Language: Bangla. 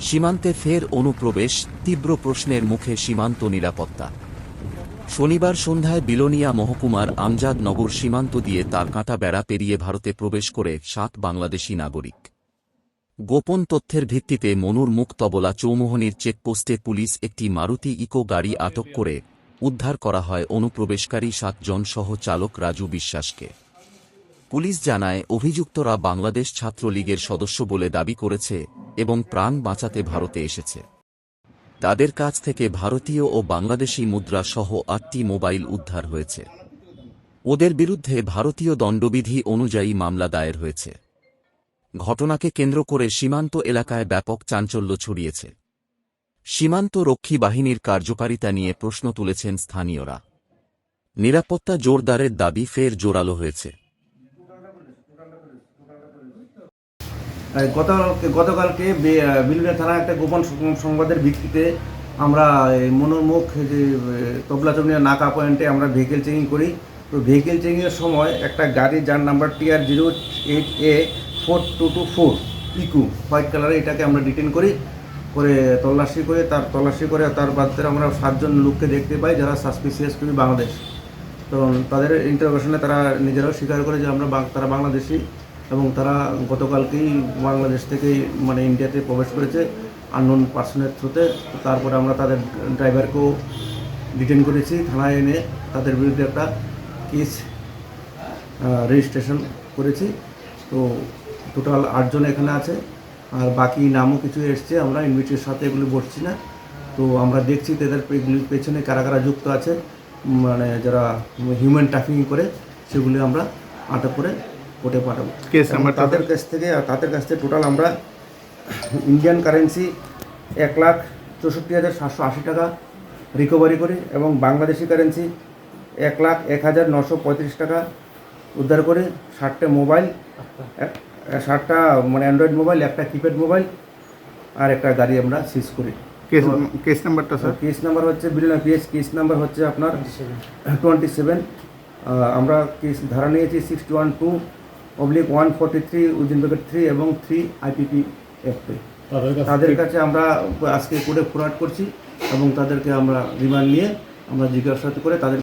সীমান্তে ফের অনুপ্রবেশ, তীব্র প্রশ্নের মুখে সীমান্ত নিরাপত্তা। শনিবার সন্ধ্যায় বিলোনিয়া মহকুমার আমজাদ নগর সীমান্ত দিয়ে তার কাঁটা বেড়া পেরিয়ে ভারতে প্রবেশ করে সাত বাংলাদেশি নাগরিক। গোপন তথ্যের ভিত্তিতে মনুর মুখ তবলা চৌমোহনীর চেকপোস্টে পুলিশ একটি মারুতি ইকো গাড়ি আটক করে উদ্ধার করা হয় অনুপ্রবেশকারী সাতজন সহ চালক রাজু বিশ্বাসকে। পুলিশ জানায়, অভিযুক্তরা বাংলাদেশ ছাত্রলীগের সদস্য বলে দাবি করেছে এবং প্রাণ বাঁচাতে ভারতে এসেছে। তাদের কাছ থেকে ভারতীয় ও বাংলাদেশি মুদ্রা সহ আটটি মোবাইল উদ্ধার হয়েছে। ওদের বিরুদ্ধে ভারতীয় দণ্ডবিধি অনুযায়ী মামলা দায়ের হয়েছে। ঘটনাকে কেন্দ্র করে সীমান্ত এলাকায় ব্যাপক চাঞ্চল্য ছড়িয়েছে। সীমান্ত রক্ষী বাহিনীর কার্যকারিতা নিয়ে প্রশ্ন তুলেছেন স্থানীয়রা। নিরাপত্তা জোরদারের দাবি ফের জোরালো হয়েছে। আর গতকালকে গতকালকে বে- বিলুনিয়া থানা একটা গোপন সংবাদের ভিত্তিতে আমরা এই মনোরমুখ যে এ, তবলাচরণিয়া নাকা পয়েন্টে আমরা ভেহিকেল চেকিং করি। তো ভেহিকেল চেকিংয়ের সময় একটা গাড়ি যার number TR zero eight A four two two four ইকু white কালারে এটাকে আমরা ডিটেন করি। করে তল্লাশি করে তার তল্লাশি করে তার বাদে আমরা সাতজন লোককে দেখতে পাই যারা সাসপিসিয়াস খুবই বাংলাদেশ। তো তাদের ইন্টারভেশনে তারা নিজেরাও স্বীকার করে যে আমরা তারা বাংলাদেশি। এবং তারা গতকালকেই বাংলাদেশ থেকে মানে ইন্ডিয়াতে প্রবেশ করেছে আননোন পার্সনের থ্রুতে। তারপরে আমরা তাদের ড্রাইভারকেও ডিটেন করেছি থানায় এনে তাদের বিরুদ্ধে একটা কেস রেজিস্ট্রেশন করেছি। তো টোটাল আটজন এখানে আছে। আর বাকি নামও কিছু এসছে, আমরা ইনভিটির সাথে এগুলো বসছি না। তো আমরা দেখছি তাদের এগুলির পেছনে কারা কারা যুক্ত আছে। মানে যারা হিউম্যান ট্রাফিকিং করে, সেগুলি আমরা আটক করে কোর্টে পাঠাবো। তাদের কাছ থেকে তাদের কাছ থেকে টোটাল আমরা ইন্ডিয়ান কারেন্সি এক লাখ চৌষট্টি হাজার সাতশো আশি টাকা রিকভারি করি এবং বাংলাদেশি কারেন্সি এক লাখ এক হাজার নশো পঁয়ত্রিশ টাকা উদ্ধার করে ষাটটা মোবাইল ষাটটা মানে অ্যান্ড্রয়েড মোবাইল একটা কিপ্যাড মোবাইল আর একটা গাড়ি আমরা সিজ করি। কেস কেস নাম্বারটা স্যার? কেস নাম্বার হচ্ছে বিলিয়ন পিএস কেস নাম্বার হচ্ছে আপনার টোয়েন্টি সেভেন আমরা কেস ধারা নিয়েছি sixty one two oblique one forty three within bracket three এবং থ্রি আইপিপি অ্যাক্টে তাদের কাছে আমরা আজকে করে ফোরাট করছি এবং তাদেরকে আমরা রিমান্ড নিয়ে আমরা জিজ্ঞাসা করে তাদের